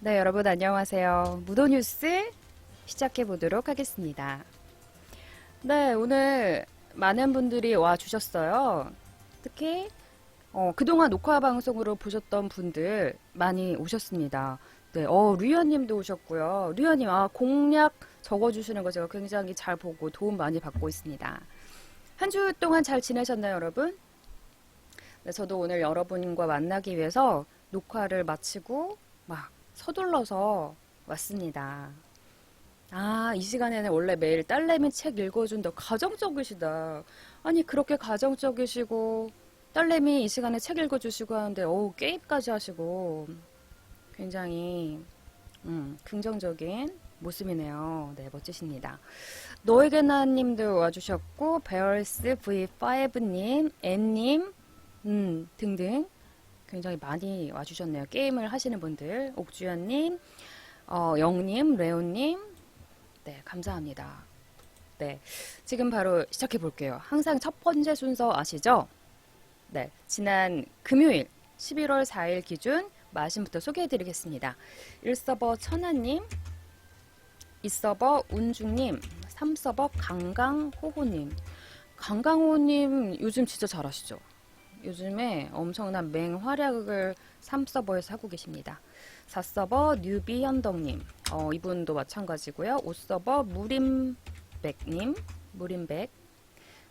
네, 여러분 안녕하세요. 무도뉴스 시작해 보도록 하겠습니다. 네, 오늘 많은 분들이 와 주셨어요. 특히 어, 그동안 녹화 방송으로 보셨던 분들 많이 오셨습니다. 네, 어, 류현님도 오셨고요. 류현님, 아, 공략 적어주시는 거 제가 굉장히 잘 보고 도움 많이 받고 있습니다. 한 주 동안 잘 지내셨나요, 여러분? 네, 저도 오늘 여러분과 만나기 위해서 녹화를 마치고 막 서둘러서 왔습니다. 아, 이 시간에는 원래 매일 딸내미 책 읽어준다. 가정적이시다. 아니, 그렇게 가정적이시고, 딸내미 이 시간에 책 읽어주시고 하는데, 어우, 게임까지 하시고, 굉장히, 음, 긍정적인 모습이네요. 네, 멋지십니다. 너에게나 님도 와주셨고, 베얼스 V5님, 앤님, 음, 등등. 굉장히 많이 와주셨네요. 게임을 하시는 분들. 옥주연님, 어, 영님, 레오님. 네, 감사합니다. 네. 지금 바로 시작해 볼게요. 항상 첫 번째 순서 아시죠? 네. 지난 금요일 11월 4일 기준 마신부터 소개해 드리겠습니다. 1서버 천하님, 2서버 운중님, 3서버 강강호호님. 강강호님 요즘 진짜 잘하시죠? 요즘에 엄청난 맹활약을 3서버에서 하고 계십니다. 4서버 뉴비 현덕님, 어, 이분도 마찬가지고요. 5서버 무림백님, 무림백,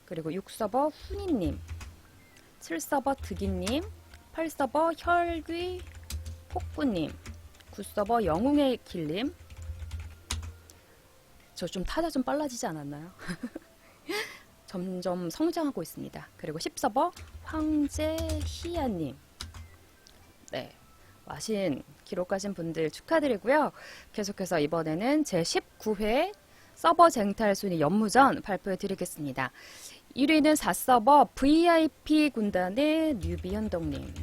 그리고 6서버 훈이님, 7서버 득이님, 8서버 혈귀 폭구님, 9서버 영웅의 길님, 저 좀 타자 좀 빨라지지 않았나요? 점점 성장하고 있습니다. 그리고 10서버 황제희야님. 네. 와신 기록하신 분들 축하드리고요. 계속해서 이번에는 제 19회 서버 쟁탈 순위 연무전 발표해 드리겠습니다. 1위는 4서버 VIP 군단의 뉴비 현동님.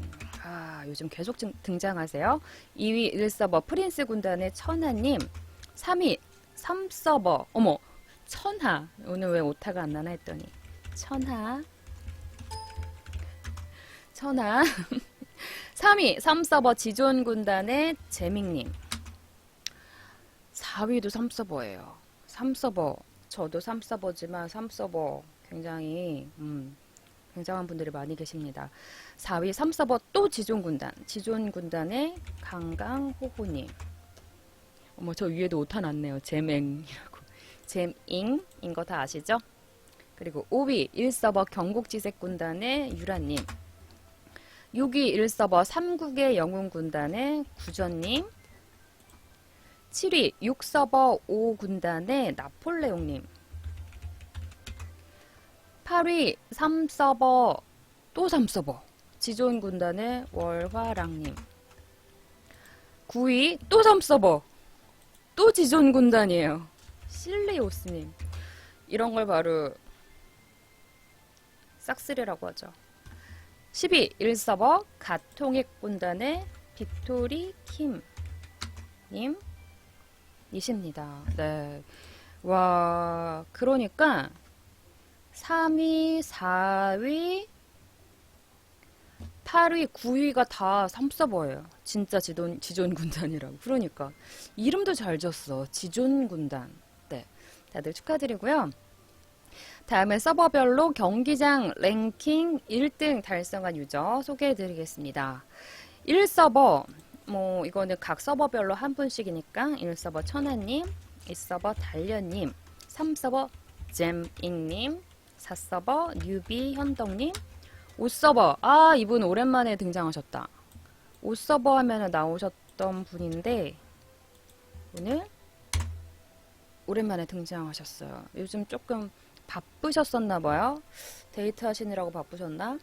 아, 요즘 계속 증- 등장하세요. 2위 1서버 프린스 군단의 천하님. 3위 3서버, 어머, 천하. 오늘 왜 오타가 안 나나 했더니. 천하. 천하. 3위 3서버 지존 군단의 재밍님. 4위도 3서버예요. 3서버. 저도 3서버지만 3서버 굉장히 음, 굉장한 분들이 많이 계십니다. 4위 3서버 또 지존 군단. 지존 군단의 강강호호님. 어머 저 위에도 오타 났네요. 재맹이라고. 잼잉인 거 다 아시죠? 그리고 5위 1서버 경국지색 군단의 유라님. 6위 1서버 삼국의 영웅 군단의 구전님. 7위 6서버 5 군단의 나폴레옹님. 8위 3서버 또 3서버 지존 군단의 월화랑님. 9위 또 3서버 또 지존 군단이에요. 실리오스님. 이런 걸 바로 싹쓸이라고 하죠. 10위 1서버 가통액 군단의 빅토리 킴님 이십니다. 네. 와, 그러니까 3위, 4위, 8위, 9위가 다 3서버예요. 진짜 지존, 지존 군단이라고. 그러니까 이름도 잘 졌어. 지존 군단. 네. 다들 축하드리고요. 다음에 서버별로 경기장 랭킹 1등 달성한 유저 소개해 드리겠습니다. 1서버, 뭐, 이거는 각 서버별로 한 분씩이니까 1서버 천하님, 2서버 달련님, 3서버 잼잉님, 4서버 뉴비 현덕님, 5서버, 아, 이분 오랜만에 등장하셨다. 5서버 하면 나오셨던 분인데, 오늘 오랜만에 등장하셨어요. 요즘 조금 바쁘셨었나 봐요. 데이트 하시느라고 바쁘셨나?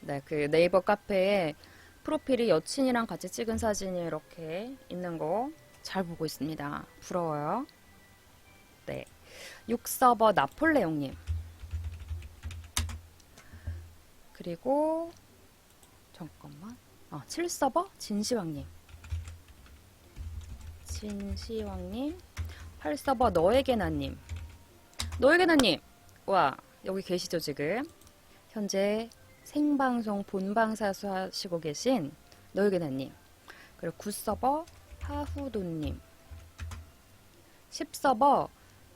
네, 그 네이버 카페에 프로필이 여친이랑 같이 찍은 사진이 이렇게 있는 거 잘 보고 있습니다. 부러워요. 네. 6서버 나폴레옹님. 그리고, 잠깐만. 아, 7서버 진시황님. 진시황님. 8서버 너에게 나님. 너에게나님. 와, 여기 계시죠, 지금? 현재 생방송 본방사수 하시고 계신 너에게나님. 그리고 9서버 하후도님 10서버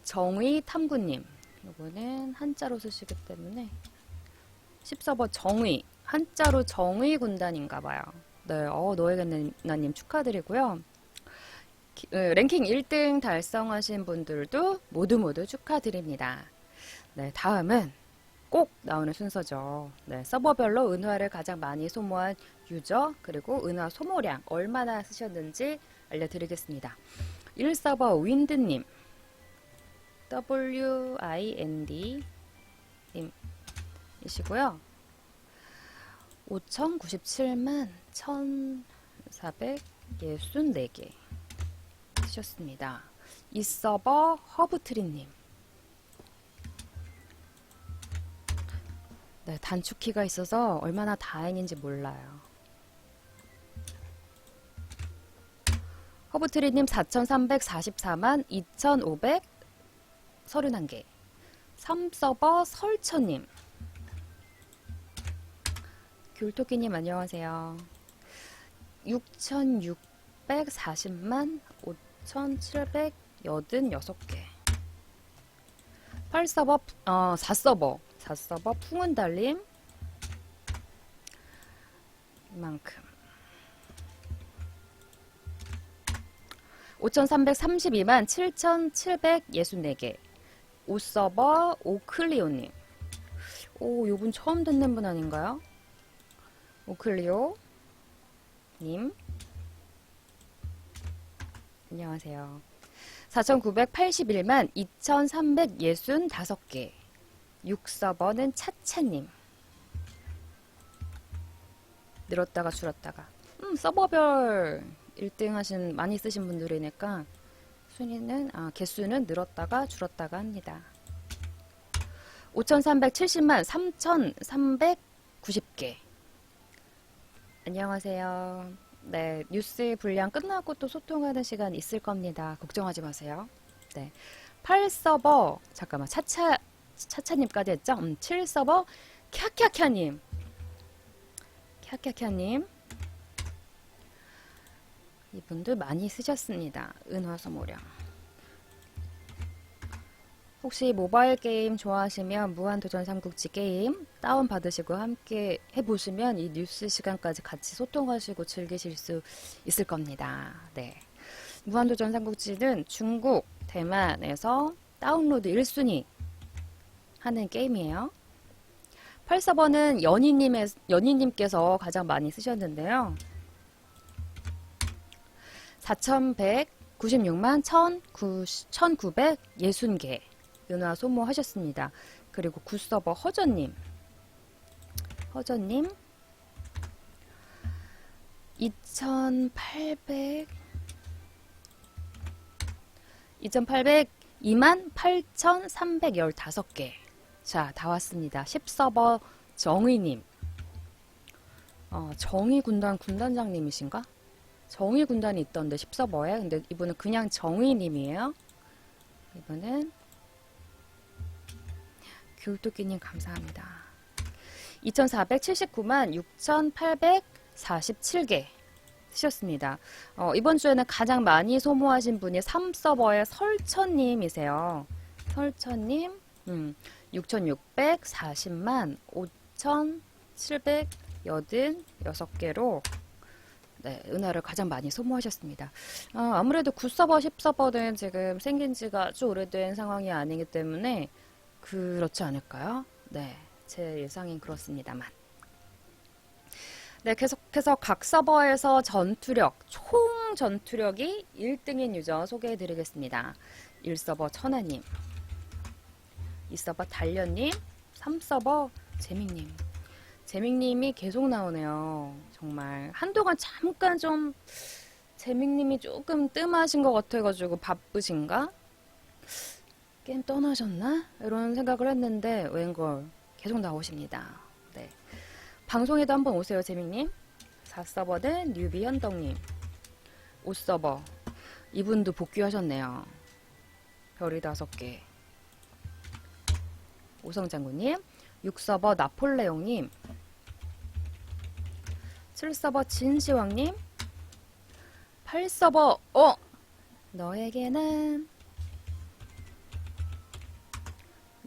정의 탐구님 요거는 한자로 쓰시기 때문에 10서버 정의 한자로 정의 군단인가 봐요. 네, 어, 노예겠나님 축하드리고요. 기- 어, 랭킹 1등 달성하신 분들도 모두 모두 축하드립니다. 네, 다음은 꼭 나오는 순서죠. 네, 서버별로 은화를 가장 많이 소모한 유저, 그리고 은화 소모량 얼마나 쓰셨는지 알려드리겠습니다. 1서버 윈드님, WIND 님 이시고요. 5,097만 1,464개 쓰셨습니다. 이 서버 허브트리님. 네, 단축키가 있어서 얼마나 다행인지 몰라요. 허브트리님 4,344만 2,531개. 3서버 설천님. 귤토끼님 안녕하세요. 6,640만 5,786개. 8서버, 어, 4서버, 4서버 풍은달님. 이만큼. 5,332만 7,764개. 5서버 오클리오님. 오, 요분 처음 듣는 분 아닌가요? 오클리오 님 안녕하세요. 4,981만 2,365개 6서버는 차차님 늘었다가 줄었다가 음 서버별 1등 하신 많이 쓰신 분들이니까 순위는 아 개수는 늘었다가 줄었다가 합니다. 5,370만 3,390개 안녕하세요. 네, 뉴스 분량 끝나고 또 소통하는 시간 있을 겁니다. 걱정하지 마세요. 네. 8서버, 잠깐만, 차차, 차차님까지 했죠? 음, 7서버, 캬캬캬님. 캬캬캬님. 이분들 많이 쓰셨습니다. 은화소모량. 혹시 모바일 게임 좋아하시면 무한도전 삼국지 게임 다운 받으시고 함께 해보시면 이 뉴스 시간까지 같이 소통하시고 즐기실 수 있을 겁니다. 네. 무한도전 삼국지는 중국, 대만에서 다운로드 1순위 하는 게임이에요. 8서버는 연희님의, 연희님께서 가장 많이 쓰셨는데요. 4,196만 1,960개 은화 소모하셨습니다. 그리고 굿서버 허전님. 허전님. 2,800 2,800 28,315개. 자, 다 왔습니다. 10서버 정의님. 어, 정의 군단 군단장님이신가? 정의 군단이 있던데 10서버에. 근데 이분은 그냥 정의님이에요. 이분은 귤토끼님 감사합니다. 2,479만 6,847개 쓰셨습니다. 어, 이번 주에는 가장 많이 소모하신 분이 3서버의 설천님이세요. 설천님, 음, 6,640만 5,786개로 네, 은하를 가장 많이 소모하셨습니다. 어, 아무래도 9서버, 10서버는 지금 생긴 지가 아주 오래된 상황이 아니기 때문에 그렇지 않을까요? 네, 제 예상엔 그렇습니다만. 네, 계속해서 각 서버에서 전투력, 총 전투력이 1등인 유저 소개해 드리겠습니다. 1서버 천하님, 2서버 달련님, 3서버 재밍님. 재밍님이 계속 나오네요. 정말. 한동안 잠깐 좀 재밍님이 조금 뜸하신 것 같아가지고 바쁘신가? 게임 떠나셨나? 이런 생각을 했는데 웬걸 계속 나오십니다. 네. 방송에도 한번 오세요, 재민님. 4서버는 뉴비 현덕님. 5서버. 이분도 복귀하셨네요. 별이 다섯 개. 오성 장군님. 6서버 나폴레옹님. 7서버 진시황님. 8서버, 어! 너에게 난,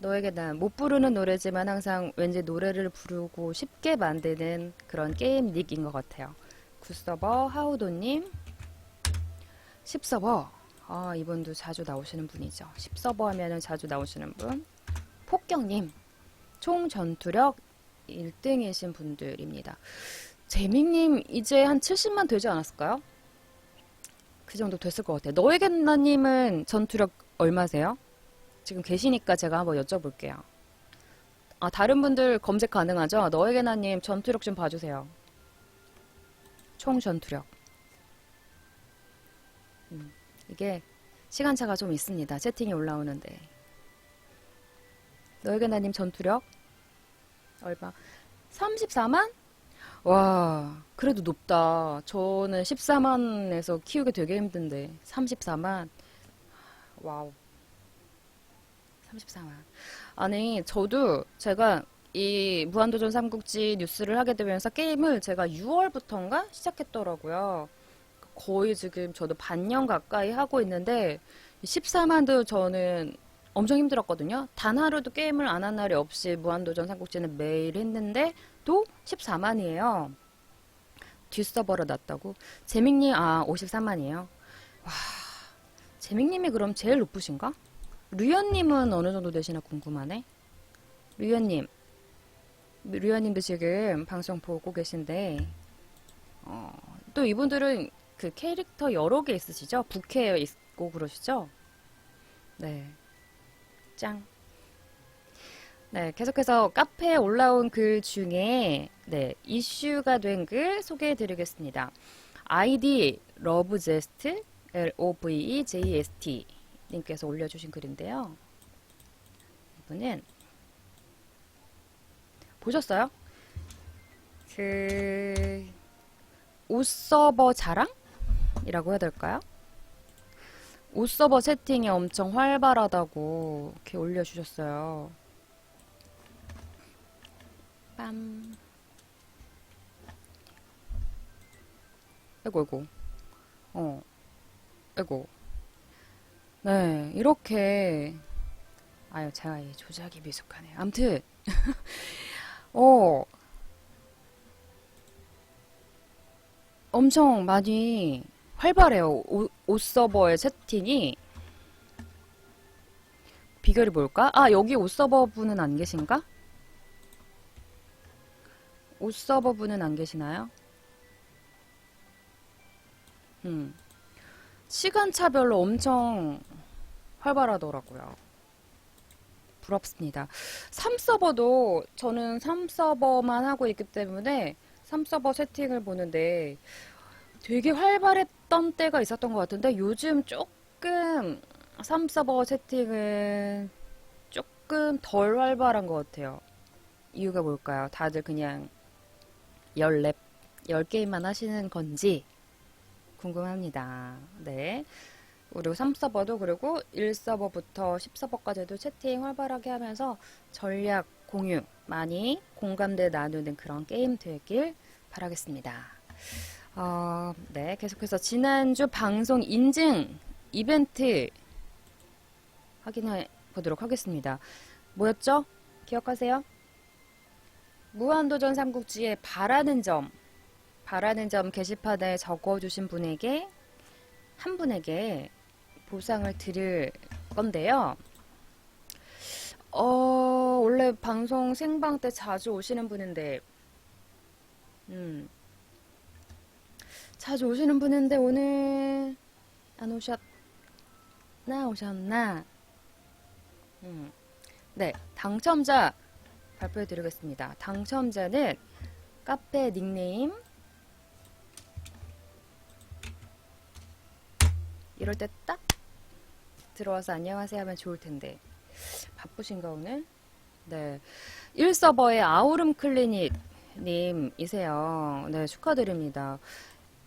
너에게 난 못 부르는 노래지만 항상 왠지 노래를 부르고 쉽게 만드는 그런 게임 닉인 것 같아요. 9서버, 하우도님, 10서버, 아, 이분도 자주 나오시는 분이죠. 10서버 하면은 자주 나오시는 분. 폭경님, 총 전투력 1등이신 분들입니다. 재밍님, 이제 한 70만 되지 않았을까요? 그 정도 됐을 것 같아요. 너에겐나님은 전투력 얼마세요? 지금 계시니까 제가 한번 여쭤볼게요. 아, 다른 분들 검색 가능하죠? 너에게나님 전투력 좀 봐주세요. 총 전투력. 음, 이게 시간차가 좀 있습니다. 채팅이 올라오는데. 너에게나님 전투력 얼마? 34만? 와, 그래도 높다. 저는 14만에서 키우기 되게 힘든데 34만. 와우. 34만. 아니, 저도 제가 이 무한도전 삼국지 뉴스를 하게 되면서 게임을 제가 6월부터인가 시작했더라고요. 거의 지금 저도 반년 가까이 하고 있는데 14만도 저는 엄청 힘들었거든요. 단 하루도 게임을 안 한 날이 없이 무한도전 삼국지는 매일 했는데 또 14만이에요. 뒷서버로 났다고? 재밍님, 아, 53만이에요. 와, 재밍님이 그럼 제일 높으신가? 류현님은 어느 정도 되시나 궁금하네. 류현님, 류현님도 지금 방송 보고 계신데, 어, 또 이분들은 그 캐릭터 여러 개 있으시죠? 부캐 있고 그러시죠? 네. 짱. 네, 계속해서 카페에 올라온 글 중에 네, 이슈가 된 글 소개해 드리겠습니다. 아이디 러브제스트 L O V E J E S T 님께서 올려주신 글인데요. 이분은 보셨어요? 그 옷서버 자랑이라고 해야 될까요? 옷서버 채팅이 엄청 활발하다고 이렇게 올려주셨어요. 빰. 아이고, 아이고. 어. 아이고. 네, 이렇게. 아유, 제가 이 조작이 미숙하네. 암튼. 어. 엄청 많이 활발해요. 옷, 옷 서버의 채팅이. 비결이 뭘까? 아, 여기 옷 서버 분은 안 계신가? 옷 서버 분은 안 계시나요? 음. 시간차별로 엄청 활발하더라고요. 부럽습니다. 3서버도 저는 3서버만 하고 있기 때문에 3서버 채팅을 보는데 되게 활발했던 때가 있었던 것 같은데 요즘 조금 3서버 채팅은 조금 덜 활발한 것 같아요. 이유가 뭘까요? 다들 그냥 14, 10게임만 하시는 건지 궁금합니다. 네. 그리고 3서버도 그리고 1서버부터 10서버까지도 채팅 활발하게 하면서 전략 공유 많이 공감대 나누는 그런 게임 되길 바라겠습니다. 어, 네, 계속해서 지난주 방송 인증 이벤트 확인해 보도록 하겠습니다. 뭐였죠? 기억하세요? 무한도전 삼국지에 바라는 점, 바라는 점 게시판에 적어주신 분에게 한 분에게 보상을 드릴 건데요. 어, 원래 방송 생방 때 자주 오시는 분인데, 음, 자주 오시는 분인데 오늘 안 오셨나 오셨나? 음, 네, 당첨자 발표해 드리겠습니다. 당첨자는 카페 닉네임 이럴 때 딱 들어와서 안녕하세요 하면 좋을 텐데 바쁘신가 오늘? 네. 1서버의 아우름 클리닉 님이세요. 네, 축하드립니다.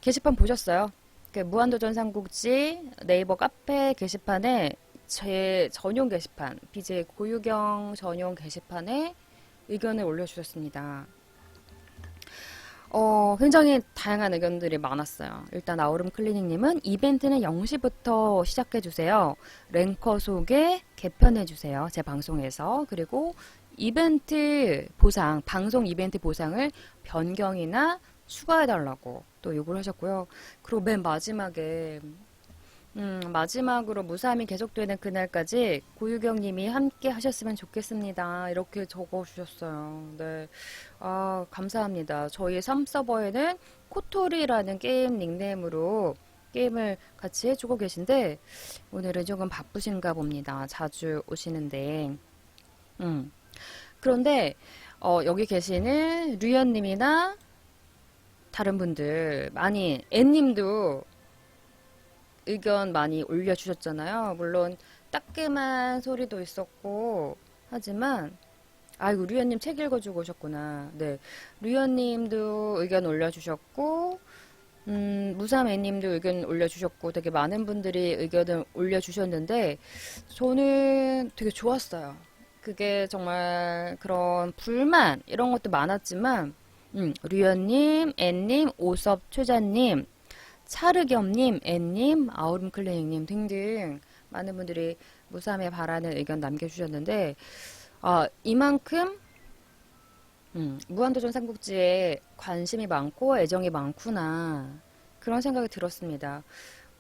게시판 보셨어요? 그 무한도전 삼국지 네이버 카페 게시판에 제 전용 게시판, BJ 고유경 전용 게시판에 의견을 올려주셨습니다. 어, 굉장히 다양한 의견들이 많았어요. 일단 아우름 클리닉님은 이벤트는 0시부터 시작해주세요. 랭커 소개 개편해주세요. 제 방송에서. 그리고 이벤트 보상, 방송 이벤트 보상을 변경이나 추가해달라고 또 요구를 하셨고요. 그리고 맨 마지막에 음, 마지막으로 무사함이 계속되는 그날까지 고유경 님이 함께 하셨으면 좋겠습니다. 이렇게 적어주셨어요. 네, 아 감사합니다. 저희 3서버에는 코토리라는 게임 닉네임으로 게임을 같이 해주고 계신데 오늘은 조금 바쁘신가 봅니다. 자주 오시는데, 음. 그런데 어, 여기 계시는 류현 님이나 다른 분들 많이 애님도 의견 많이 올려주셨잖아요. 물론 따끔한 소리도 있었고 하지만 아이고 류현님 책 읽어주고 오셨구나. 네, 류현님도 의견 올려주셨고 음, 무삼애님도 의견 올려주셨고 되게 많은 분들이 의견을 올려주셨는데 저는 되게 좋았어요. 그게 정말 그런 불만 이런 것도 많았지만 음, 류현님, 앤님, 오섭 최자님, 차르겸님, 앤님, 아우름 클리닉님 등등 많은 분들이 무삼에 바라는 의견 남겨주셨는데 아, 이만큼 음, 무한도전 삼국지에 관심이 많고 애정이 많구나 그런 생각이 들었습니다.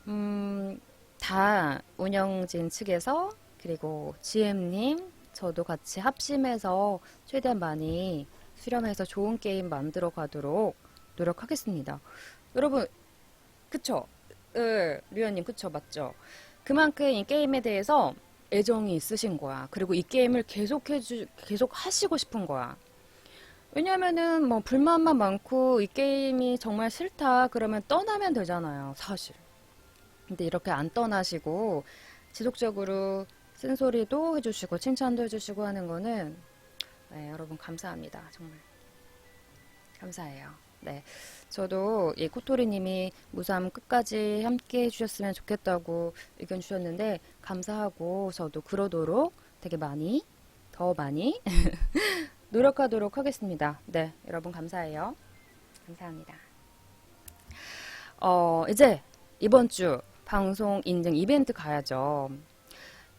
음, 다 운영진 측에서 그리고 GM님 저도 같이 합심해서 최대한 많이 수렴해서 좋은 게임 만들어 가도록 노력하겠습니다. 여러분, 그쵸? 예, 류현님, 그쵸? 맞죠? 그만큼 이 게임에 대해서 애정이 있으신 거야. 그리고 이 게임을 계속 해주, 계속 하시고 싶은 거야. 왜냐면은 뭐 불만만 많고 이 게임이 정말 싫다 그러면 떠나면 되잖아요. 사실. 근데 이렇게 안 떠나시고 지속적으로 쓴소리도 해주시고 칭찬도 해주시고 하는 거는 네, 여러분 감사합니다. 정말 감사해요. 네, 저도 이 코토리님이 무삼 끝까지 함께 해주셨으면 좋겠다고 의견 주셨는데 감사하고 저도 그러도록 되게 많이 더 많이 노력하도록 하겠습니다. 네, 여러분 감사해요. 감사합니다. 어, 이제 이번 주 방송 인증 이벤트 가야죠.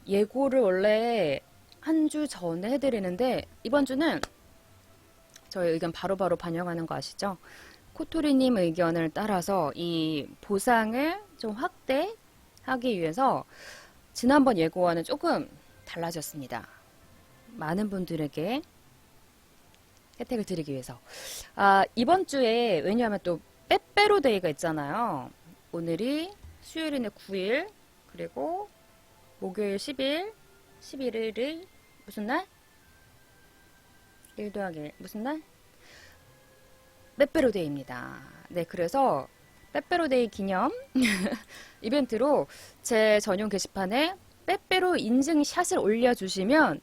예고를 원래 한 주 전에 해드리는데 이번 주는 저희 의견 바로 바로 반영하는 거 아시죠? 코토리님 의견을 따라서 이 보상을 좀 확대하기 위해서 지난번 예고와는 조금 달라졌습니다. 많은 분들에게 혜택을 드리기 위해서. 아, 이번 주에 왜냐하면 또 빼빼로 데이가 있잖아요. 오늘이 수요일인데 9일 그리고 목요일 10일 11일이 무슨 날? 1 더하기 1 무슨 날? 빼빼로 데이입니다. 네, 그래서 빼빼로 데이 기념 이벤트로 제 전용 게시판에 빼빼로 인증샷을 올려주시면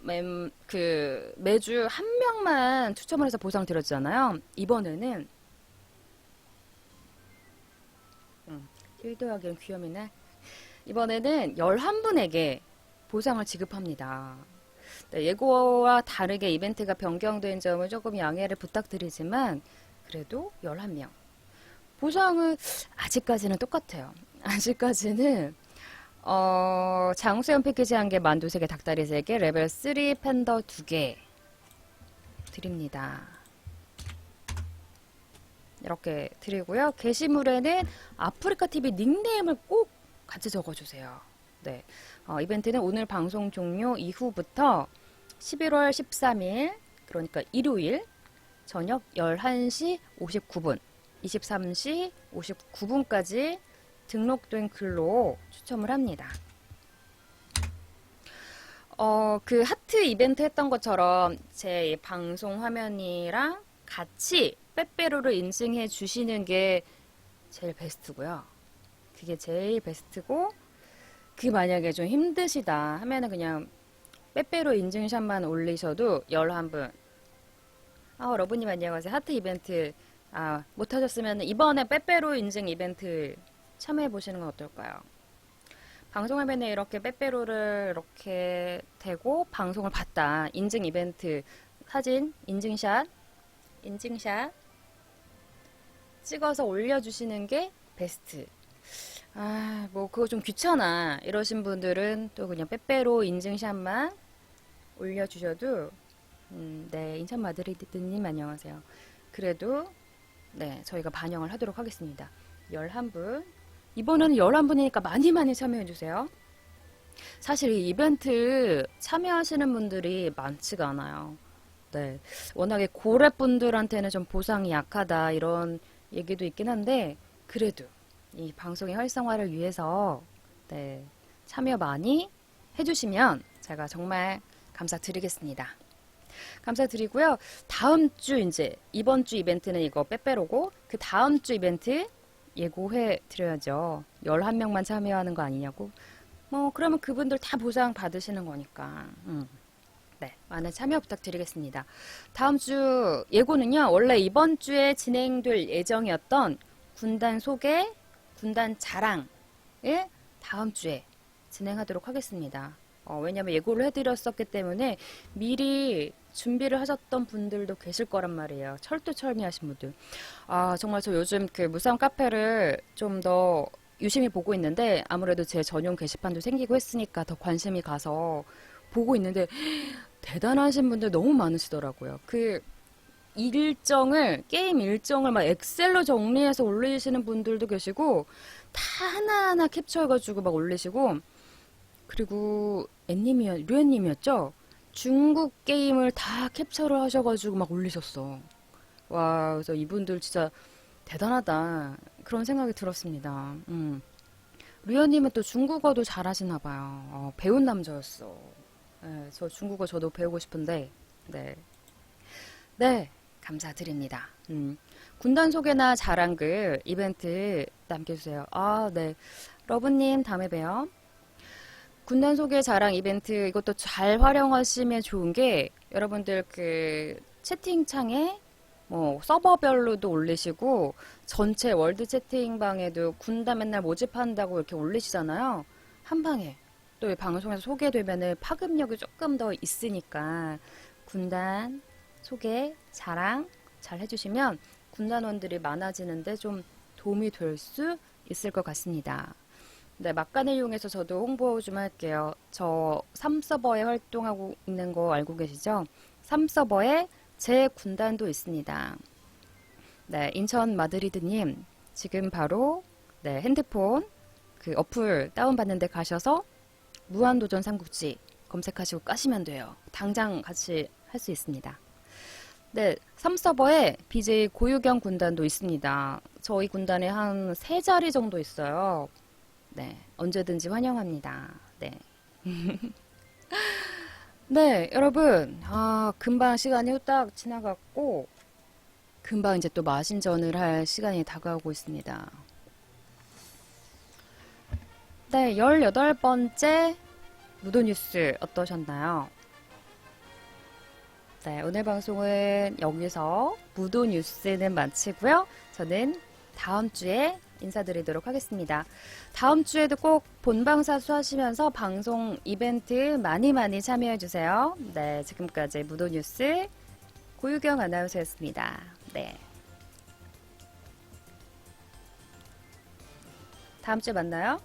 맴, 그 매주 한 명만 추첨을 해서 보상 드렸잖아요. 이번에는 음, 1 더하기 1 귀염이네. 이번에는 11분에게 보상을 지급합니다. 네, 예고와 다르게 이벤트가 변경된 점을 조금 양해를 부탁드리지만 그래도 11명. 보상은 아직까지는 똑같아요. 아직까지는 어, 장수연 패키지 한 개, 만두 세 개, 닭다리 세 개, 레벨 3 팬더 두 개 드립니다. 이렇게 드리고요. 게시물에는 아프리카 TV 닉네임을 꼭 같이 적어주세요. 네. 어, 이벤트는 오늘 방송 종료 이후부터 11월 13일, 그러니까 일요일 저녁 11시 59분, 23시 59분까지 등록된 글로 추첨을 합니다. 어, 그 하트 이벤트 했던 것처럼 제 방송 화면이랑 같이 빼빼로를 인증해 주시는 게 제일 베스트고요. 그게 제일 베스트고, 그 만약에 좀 힘드시다 하면은 그냥 빼빼로 인증샷만 올리셔도 11분. 아, 러브님 안녕하세요. 하트 이벤트, 아, 못하셨으면 이번에 빼빼로 인증 이벤트 참여해 보시는 건 어떨까요? 방송 화면에 이렇게 빼빼로를 이렇게 대고 방송을 봤다. 인증 이벤트 사진, 인증샷, 인증샷 찍어서 올려주시는 게 베스트. 아, 뭐 그거 좀 귀찮아. 이러신 분들은 또 그냥 빼빼로 인증샷만 올려주셔도 음, 네, 인천 마드리드님 안녕하세요. 그래도 네, 저희가 반영을 하도록 하겠습니다. 11분. 이번에는 11분이니까 많이 많이 참여해 주세요. 사실 이 이벤트 참여하시는 분들이 많지가 않아요. 네. 워낙에 고래분들한테는 좀 보상이 약하다 이런 얘기도 있긴 한데 그래도 이 방송의 활성화를 위해서 네, 참여 많이 해주시면 제가 정말 감사드리겠습니다. 감사드리고요. 다음 주 이제 이번 주 이벤트는 이거 빼빼로고 그 다음 주 이벤트 예고해 드려야죠. 11명만 참여하는 거 아니냐고. 뭐 그러면 그분들 다 보상 받으시는 거니까. 음. 네, 많은 참여 부탁드리겠습니다. 다음 주 예고는요. 원래 이번 주에 진행될 예정이었던 군단 소개, 군단 자랑을 다음 주에 진행하도록 하겠습니다. 어, 왜냐면 예고를 해드렸었기 때문에 미리 준비를 하셨던 분들도 계실 거란 말이에요. 철두철미 하신 분들. 아, 정말 저 요즘 그 무쌍 카페를 좀 더 유심히 보고 있는데 아무래도 제 전용 게시판도 생기고 했으니까 더 관심이 가서 보고 있는데 대단하신 분들 너무 많으시더라고요. 그 일정을 게임 일정을 막 엑셀로 정리해서 올리시는 분들도 계시고 다 하나하나 캡처해가지고 막 올리시고 그리고 앤님이 류엔님이었죠. 중국 게임을 다 캡처를 하셔가지고 막 올리셨어. 와, 그래서 이분들 진짜 대단하다 그런 생각이 들었습니다. 음. 류현님은 또 중국어도 잘하시나 봐요. 어, 배운 남자였어. 네, 저 중국어 저도 배우고 싶은데, 네. 네, 감사드립니다. 음. 군단 소개나 자랑글 이벤트 남겨주세요. 아, 네. 러브님, 다음에 봬요. 군단 소개 자랑 이벤트 이것도 잘 활용하시면 좋은 게 여러분들 그 채팅창에 뭐 서버별로도 올리시고 전체 월드 채팅방에도 군단 맨날 모집한다고 이렇게 올리시잖아요. 한 방에 또이 방송에서 소개되면은 파급력이 조금 더 있으니까 군단 소개 자랑 잘 해주시면 군단원들이 많아지는데 좀 도움이 될 수 있을 것 같습니다. 네, 막간을 이용해서 저도 홍보 좀 할게요. 저 3서버에 활동하고 있는 거 알고 계시죠? 3서버에 제 군단도 있습니다. 네, 인천 마드리드님, 지금 바로 네, 핸드폰 그 어플 다운받는 데 가셔서 무한도전 삼국지 검색하시고 까시면 돼요. 당장 같이 할 수 있습니다. 네, 3서버에 BJ 고유경 군단도 있습니다. 저희 군단에 한 세 자리 정도 있어요. 네, 언제든지 환영합니다. 네. 네, 여러분. 아, 금방 시간이 후딱 지나갔고, 금방 이제 또 마신전을 할 시간이 다가오고 있습니다. 네, 18번째 무도뉴스 어떠셨나요? 네, 오늘 방송은 여기서 무도 뉴스는 마치고요. 저는 다음 주에 인사드리도록 하겠습니다. 다음 주에도 꼭 본방사수 하시면서 방송 이벤트 많이 많이 참여해 주세요. 네, 지금까지 무도 뉴스 고유경 아나운서였습니다. 네. 다음 주에 만나요.